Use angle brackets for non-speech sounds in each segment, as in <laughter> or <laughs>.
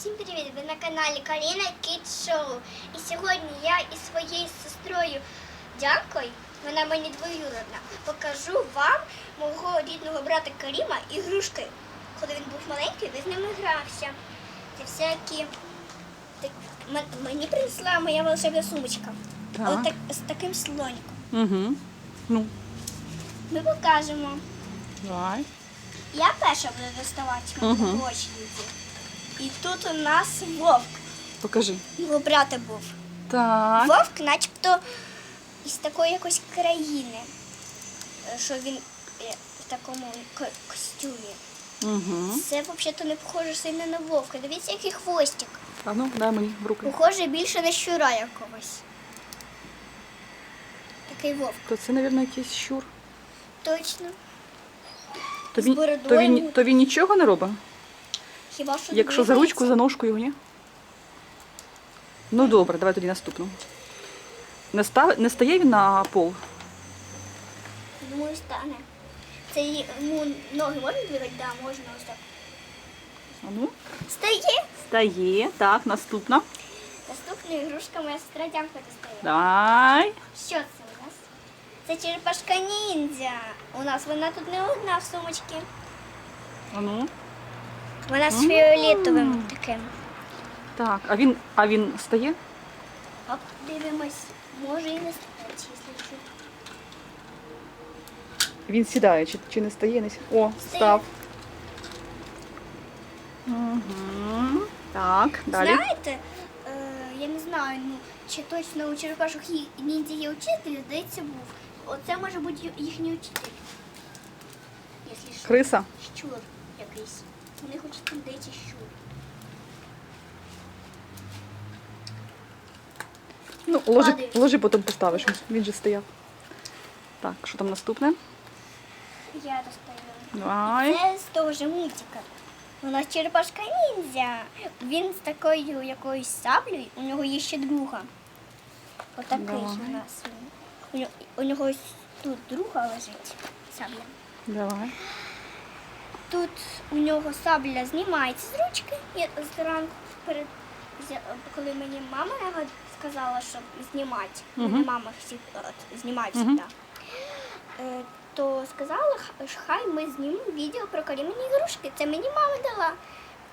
Всім привіт! Ви на каналі Каріна Кіт Шоу. І сьогодні я із своєю сестрою Дянкою, вона мені двоюродна, покажу вам мого рідного брата Каріма ігрушки. Коли він був маленький, він з ними грався. Це всякі. Так, мені принесла моя волшебна сумочка. Так. Отак, з таким слоником. Угу. Ну, Ми покажемо. давай. Я перша буду доставати Мгм. по очереді. І тут у нас вовк. Покажи. Його брата був. Так. Вовк, начебто, із такої якоїсь країни, е, що він е, в такому ко- костюмі. Угу. Це взагалі не похоже сильно на вовка. Дивіться, який хвостик. А ну, дай мені в руки. Похоже більше на щура якогось. Такий вовк. То це, мабуть, якийсь щур. Точно. То він, то він, то він нічого не робить? Хіба що Якщо за ручку, за ножку його, ні? Ну добре, давай тоді наступну. Не, став... не стає він на пол? Думаю, стане. Це йому ноги можна двигати? Да, можна ось так. А ну. Стає. Стає. Так, наступна. Наступна ігрушка моя сестра Дянка достає. Давай. Що це у нас? Це черепашка ніндзя. У нас вона тут не одна в сумочці. А ну. Вона з М. фіолетовим таким. Так, а він, а він стає? Оп, дивимось. Може і не стоять, якщо що. Він сідає, чи, чи не стає? Не... сі- О, став. Угу. Так, далі. Знаєте, е, я не знаю, ну, чи точно у черепашок ї- ніндзя є учитель, здається, був. Оце може бути їхній учитель. Якщо що. Криса. Щур якийсь. У них учитель, здається, щур. Ну, ложи, Падає. ложи, потім поставиш. Він же стояв. Так, що там наступне? Я. Давай. Це з того ж мультика. У нас черепашка ніндзя. Він з такою якоюсь саблею, у нього є ще друга. Отакий Давай. у нас він. У нього, у нього ось тут друга лежить сабля. Давай. Тут у нього сабля знімається з ручки. Я зранку перед коли мені мама сказала, щоб знімати. Мене мама всі от, знімає Мгм. Е, То сказала, ж хай ми знімемо відео про карімені ігрушки. Це мені мама дала.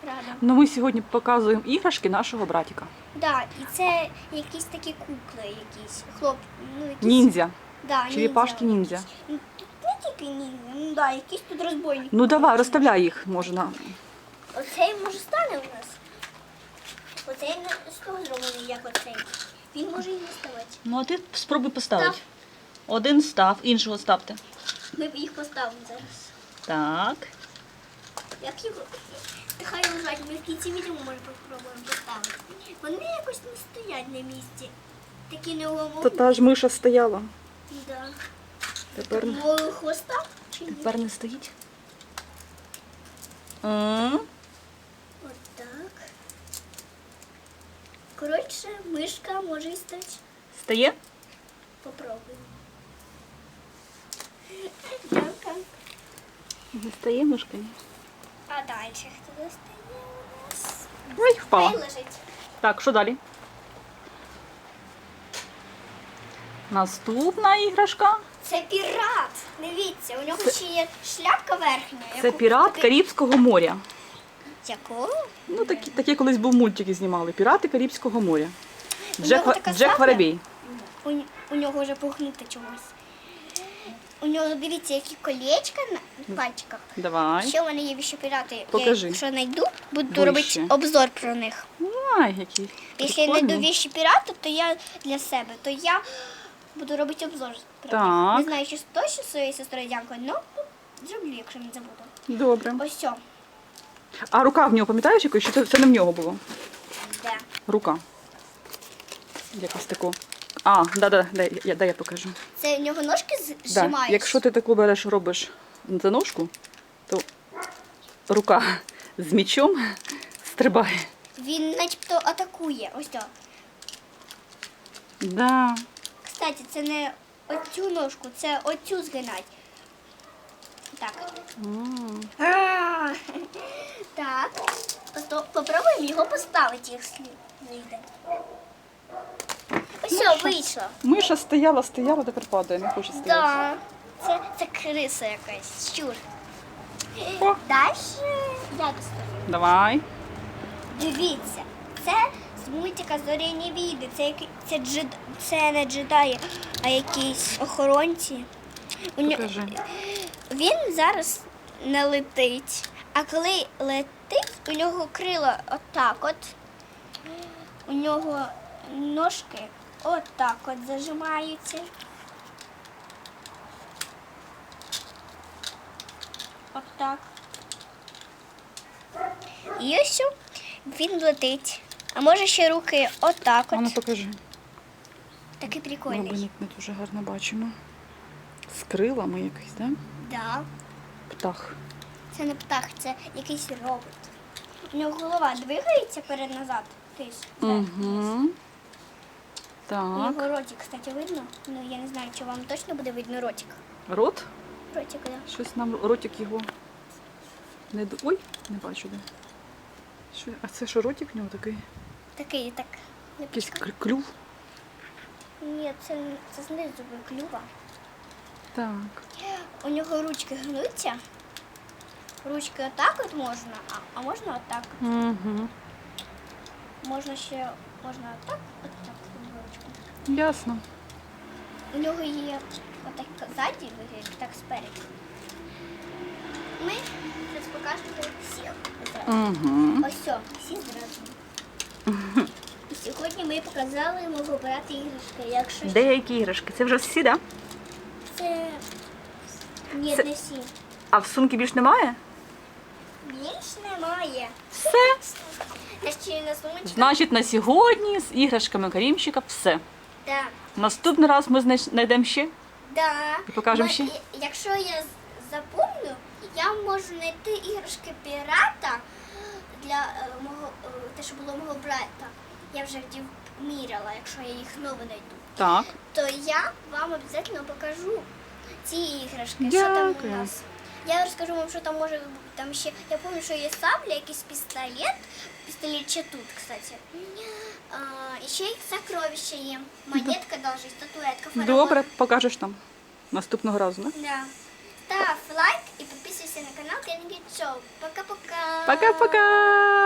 Рада. Ну, ми сьогодні показуємо іграшки нашого братика. Да, і це якісь такі кукли, якісь хлоп, ну якісь Ніндзя. Да, Черепашки ніндзя. Ну, Тут не тільки ніндзя, ну да, якісь тут розбойники. Ну давай, розставляй їх, можна. Оцей може стане у нас. Оцей не з того зроблений, як оцей. Він може і не ставати. Ну, а ти спробуй поставити. Став. Один став, іншого ставте. Ми їх поставимо зараз. Так. Як його? Хай лежать, ми в кінці відео може попробуємо поставити. Вони якось не стоять на місці. Такі То неуломовні. та ж миша стояла. Да. Тепер Мого хвоста чи ні? Тепер не стоїть. М, От так. Коротше, мишка може і стати. Стає? Попробуємо. Дякую. не стає мишка. ні? А далі хто достає у нас? Ой, Хай впала. лежить. Так, що далі? Наступна іграшка. Це пірат. Дивіться, у нього ще є шляпка верхня. Це яку- пірат Карибського моря. Якого? Ну, такі, такі колись був мультики знімали. Пірати Карибського моря. У Джек, Джек шапка. У, у нього вже погнуто чогось. У нього, дивіться, які колечка на пальчиках. Давай. Ще в мене є ще пірати. Покажи. Я, якщо знайду, буду Ближче. робити обзор про них. Ай, який. Якщо я знайду віші пірата, то я для себе, то я буду робити обзор Так. Не знаю, чи точно своєю сестрою дякую, але зроблю, якщо не забуду. Добре. Ось все. А рука в нього, пам'ятаєш якось? Чи це, це не в нього було? Де? Рука. Якось таку. А, да-да, дай, я, дай я покажу. Це в нього ножки з- Да. зжимаються? Якщо ти таку береш, робиш за ножку, то рука з мічом стрибає. Він начебто атакує. Ось так. Да. Кстати, це не оцю ножку, це оцю згинать. Так. М. А, <laughs> Так. Посто- Попробуємо його поставити, якщо вийде. Все, вийшло. Миша стояла, стояла, тепер падає, не хоче стояти. Да. Це, це криса якась, щур. О. Далі я достаю. Давай. Дивіться, це з мультика Зоряні війни. Це, це, джед, це не джедаї, а якісь охоронці. У ньо- Покажи. Він зараз не летить. А коли летить, у нього крила отак от. У нього ножки отак от зажимаються. Отак. І ось він летить. А може ще руки отак от. покажи. Такий Ми прикольний. не дуже гарно бачимо. З крилами якийсь, так? Да? Да. Птах. Це не птах, це якийсь робот. У нього голова двигається перед-назад. Тись. Угу. У нього ротик, кстати, видно. Ну я не знаю, чи вам точно буде видно ротик. Рот? Ротик, да. Щось нам ротик його. Не Ой, не бачу де. Що? А це що ротик в нього такий? Такий так. Якийсь клюв? Ні, це, це знизу клюва. Так. У нього ручки гнуться. Ручки отак от можна, а, а можна отак. Угу. Можна ще можна отак, отак ручку. Ясно. У нього є отак ззаді так спереду. Ми зараз покажемо всіх. Угу. Ось все, всі зразу. Сьогодні ми показали мого брата іграшки. Якщо Деякі іграшки. Це вже всі, так? Да? це ні, Це- не всі. А в сумки більш немає? Більш немає. Все. Значить, на сьогодні з іграшками Карімчика все. Да. Наступний раз ми знайш- знайдемо ще. Да. І покажемо Ми- ще? і- Якщо я з- запомню, я можу знайти іграшки пірата для е, мого е, те, що було мого брата. Я вже вдів міряла, якщо я їх знову знайду. Так. То я вам обов'язково покажу ці іграшки. Що там у Дякую. нас? Я розкажу вам, що там може бути. Там ще я пам'ятаю, що є сабля, якийсь пістолет. Пістолет ще тут, кстати. А, і ще й сокровища є. Монетка даже, статуетка. фараон. Добре, покажеш нам наступного разу, да? Да. Ставь лайк и подписывайся на канал Кеннеди Шоу. Пока-пока. Пока-пока!